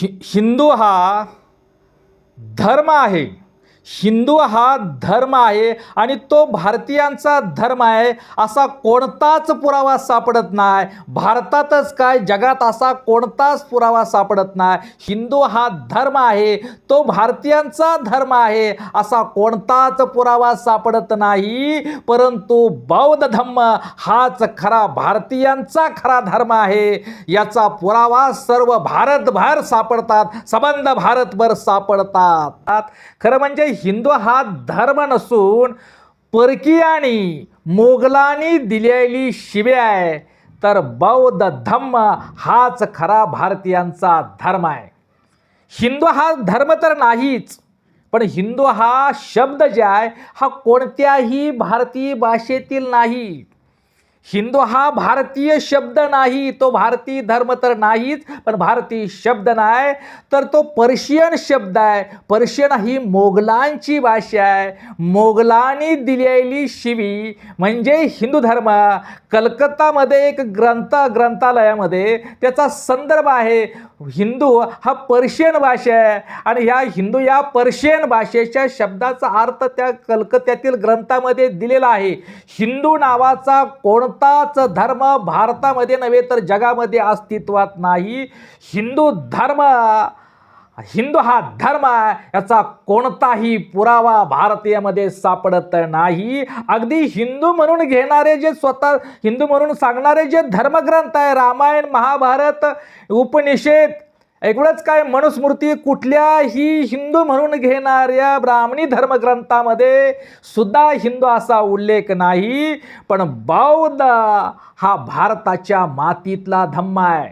हि हिंदू हा धर्म आहे. हिंदू हा धर्म आहे आणि तो भारतीयांचा धर्म आहे. असा कोणताच पुरावा सापडत नाही. भारतातच काय जगात असा कोणताच पुरावा सापडत नाही. हिंदू हा धर्म आहे तो भारतीयांचा धर्म आहे. असा कोणताच पुरावा सापडत नाही. परंतु बौद्ध धम्म हाच खरा भारतीयांचा खरा धर्म आहे. याचा पुरावा सर्व भारतभर सापडतात सबंध भारतभर सापडतात. खरं म्हणजे हिंदू हा धर्म नसून परकीयांनी मोगलांनी दिलेली शिव्याय आहे. तर बौद्ध धम्म हाच खरा भारतीयांचा धर्म आहे. हिंदू हा धर्म तर नाहीच पण हिंदू हा शब्द जे आहे हा कोणत्याही भारतीय भाषेतील नाही. हिंदू हा भारतीय शब्द नाही तो भारतीय धर्म तर नाहीच पण भारतीय शब्द नाही तर तो पर्शियन शब्द आहे. पर्शियन ही मोगलांची भाषा आहे. मोगलांनी दिलेली शिवी म्हणजे हिंदू धर्म. कलकत्तामध्ये एक ग्रंथ ग्रंथालयामध्ये त्याचा संदर्भ आहे. हिंदू हा पर्शियन भाषा आहे. आणि ह्या हिंदू या पर्शियन भाषेच्या शब्दाचा अर्थ त्या कलकत्त्यातील ग्रंथामध्ये दिलेला आहे. हिंदू नावाचा कोण कोणताच धर्म भारतामध्ये नव्हे तर जगामध्ये अस्तित्वात नाही. हिंदू धर्म हिंदू हा धर्म आहे याचा कोणताही पुरावा भारतीयामध्ये सापडत नाही. अगदी हिंदू म्हणून घेणारे जे स्वतः हिंदू म्हणून सांगणारे जे धर्मग्रंथ आहे रामायण महाभारत उपनिषेध एवढंच काय मनुस्मृती कुठल्याही हिंदू म्हणून घेणाऱ्या ब्राह्मणी धर्मग्रंथामध्ये सुद्धा हिंदू असा उल्लेख नाही पण बौद्ध हा भारताच्या मातीतला धम्म आहे.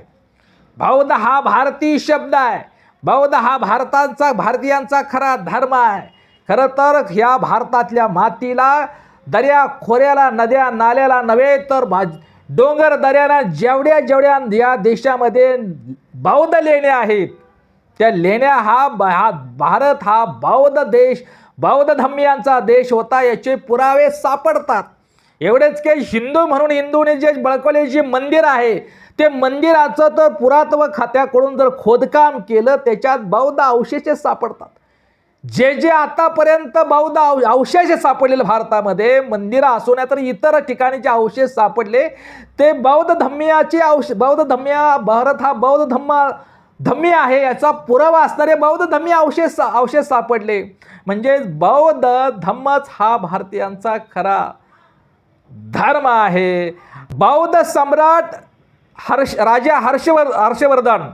बौद्ध हा भारतीय शब्द आहे. बौद्ध हा भारताचा भारतीयांचा खरा धर्म आहे. खरं तर ह्या भारतातल्या मातीला दर्या खोऱ्याला नद्या नाल्याला नव्हे तर भा डोंगर दऱ्याला जेवढ्या जेवढ्या या देशामध्ये बौद्ध लेण्या आहेत. त्या लेण्या हा ब- हा भारत हा बौद्ध देश बौद्ध धम्मियांचा देश होता याचे पुरावे सापडतात. एवढेच काही हिंदू म्हणून हिंदूने जे बळकवले जे मंदिर आहे ते मंदिराचं तर पुरातत्व खात्याकडून जर खोदकाम केलं त्याच्यात बौद्ध अवशेष सापडतात. जे जे आतापर्यंत बौद्ध अव अवशेष सापडलेले भारतामध्ये मंदिरं असो नाही तर इतर ठिकाणी जे अवशेष सापडले ते बौद्ध धम्मियाचे अवश बौद्ध धम्मिया भारत हा बौद्ध धम्म धम्मी आहे याचा पुरावा असणारे बौद्ध धम्मी अवशेष अवशेष सापडले. म्हणजे बौद्ध धम्मच हा भारतीयांचा खरा धर्म आहे. बौद्ध सम्राट हर्ष राजा हर्षवर हर्षवर्धन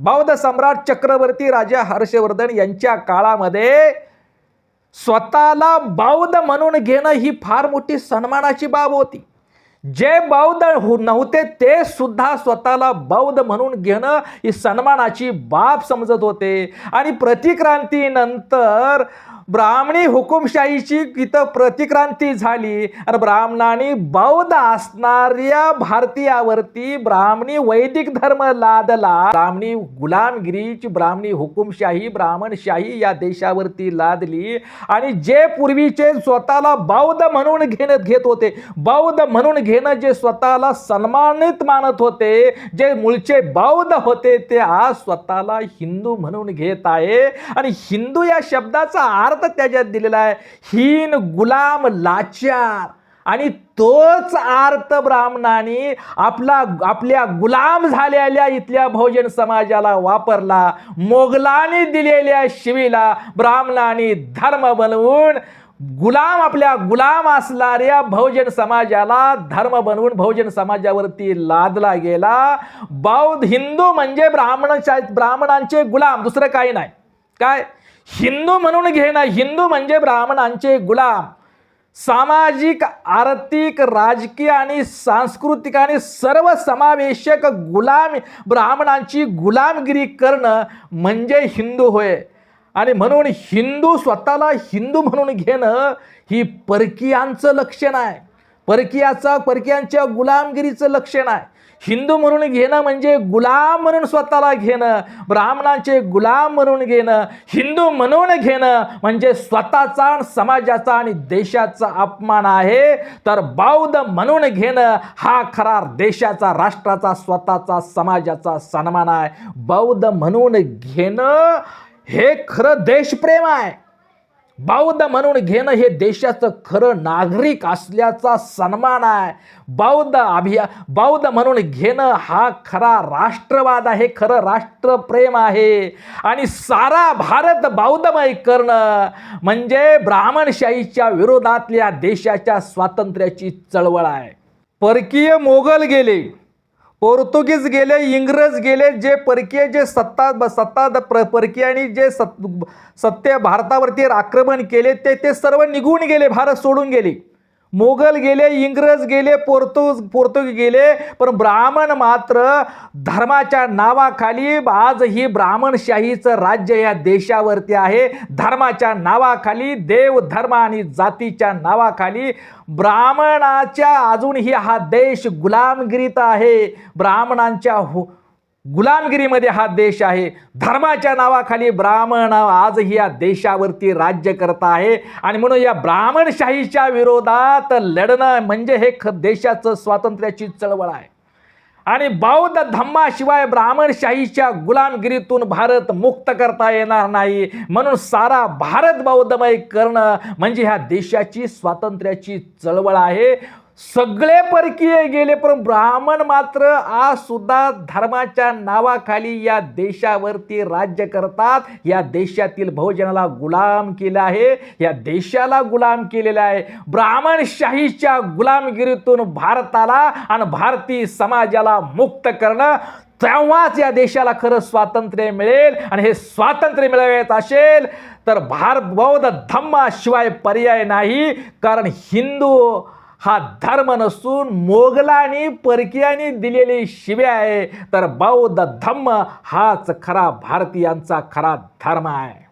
बौद्ध सम्राट चक्रवर्ती राजा हर्षवर्धन यांच्या काळामध्ये स्वतःला बौद्ध म्हणून घेणं ही फार मोठी सन्मानाची बाब होती. जे बौद्ध हो- नव्हते ते सुद्धा स्वतःला बौद्ध म्हणून घेणं ही सन्मानाची बाब समजत होते. आणि प्रतिक्रांतीनंतर ब्राह्मणी हुकुमशाहीची इथं प्रतिक्रांती झाली. आणि ब्राह्मणांनी बौद्ध असणाऱ्या भारतीयावरती ब्राह्मणी वैदिक धर्म लादला. ब्राह्मणी गुलामगिरीची ब्राह्मणी हुकुमशाही ब्राह्मणशाही या देशावरती लादली. आणि जे पूर्वीचे स्वतःला बौद्ध म्हणून घेणं घेत होते बौद्ध म्हणून घे घेणं जे स्वतःला सन्मानित मानत होते जे मूळचे बौद्ध होते ते आज स्वतःला हिंदू म्हणून घेत आहे. आणि हिंदू या शब्दाचा अर्थ त्याच्यात दिलेला आहे हीन गुलाम लाचार. आणि तोच अर्थ ब्राह्मणाने आपला आपल्या गुलाम झालेल्या इथल्या बहुजन समाजाला वापरला मोगलांनी दिलेल्या शिवीला ब्राह्मणाने धर्म बनवून गुलाम आपल्या गुलाम असणाऱ्या बहुजन समाजाला धर्म बनवून बहुजन समाजावरती लादला गेला. बौद्ध हिंदू म्हणजे ब्राह्मणाच्या ब्राह्मणांचे गुलाम दुसरं काही नाही. काय? हिंदू म्हणून घेणं हिंदू म्हणजे ब्राह्मणांचे गुलाम. सामाजिक आर्थिक राजकीय आणि सांस्कृतिक आणि सर्व समावेशक गुलाम ब्राह्मणांची गुलामगिरी करणं म्हणजे हिंदू होय. आणि म्हणून हिंदू स्वतःला हिंदू म्हणून घेणं ही परकीयांचं लक्षण आहे. परकीयाचा परकीयांच्या गुलामगिरीचं लक्षण आहे. हिंदू म्हणून घेणं म्हणजे गुलाम म्हणून स्वतःला घेणं ब्राह्मणांचे गुलाम म्हणून घेणं हिंदू म्हणून घेणं म्हणजे स्वतःचा आणि समाजाचा आणि देशाचा अपमान आहे. तर बौद्ध म्हणून घेणं हा खरा देशाचा राष्ट्राचा स्वतःचा समाजाचा सन्मान आहे. बौद्ध म्हणून घेणं हे खरं देशप्रेम आहे. बौद्ध म्हणून घेणं हे देशाचं खरं नागरिक असल्याचा सन्मान आहे. बौद्ध अभिया बौद्ध म्हणून घेणं हा खरा राष्ट्रवाद आहे खरं राष्ट्रप्रेम आहे. आणि सारा भारत बौद्धमय करणं म्हणजे ब्राह्मणशाहीच्या विरोधातल्या देशाच्या स्वातंत्र्याची चळवळ आहे. परकीय मोगल गेले. पोर्तुगीज गेले इंग्रज गेले जे परकीय जे सत्ता सत्ता द- प्र परकीयांनी जे सत् सत्य भारतावरती आक्रमण केले ते ते सर्व निघून गेले भारत सोडून गेले. मोगल गेले इंग्रज गेले पोर्तुज पोर्तुगी गेले पण ब्राह्मण मात्र धर्माच्या नावाखाली आजही ब्राह्मणशाहीचं राज्य या देशावरती आहे. धर्माच्या नावाखाली देव धर्म आणि जातीच्या नावाखाली ब्राह्मणाच्या अजूनही हा देश गुलामगिरीत आहे. ब्राह्मणांच्या हो गुलामगिरीमध्ये हा देश आहे. धर्माच्या नावाखाली ब्राह्मण आजही या देशावरती राज्य करत आहे. आणि म्हणून या ब्राह्मणशाहीच्या विरोधात लढणं म्हणजे हे ख देशाचं स्वातंत्र्याची चळवळ आहे. आणि बौद्ध धम्माशिवाय ब्राह्मणशाहीच्या गुलामगिरीतून भारत मुक्त करता येणार नाही. म्हणून सारा भारत बौद्धमय करणं म्हणजे ह्या देशाची स्वातंत्र्याची चळवळ आहे. सगळे परकीय गेले पण ब्राह्मण मात्र आज सुद्धा धर्माच्या नावाखाली या देशावरती राज्य करतात. या देशातील बहुजनाला गुलाम केलं आहे. या देशाला गुलाम केलेलं आहे. ब्राह्मणशाहीच्या गुलामगिरीतून भारताला आणि भारतीय समाजाला मुक्त करणं तेव्हाच या देशाला खरं स्वातंत्र्य मिळेल. आणि हे स्वातंत्र्य मिळवायचं असेल तर भार बौद्ध धम्माशिवाय पर्याय नाही. कारण हिंदू हा धर्म नसून मोगलांनी परकीयांनी दिलेली शिवे आहे. तर बौद्ध धम्म हाच खरा भारतीयांचा खरा धर्म आहे.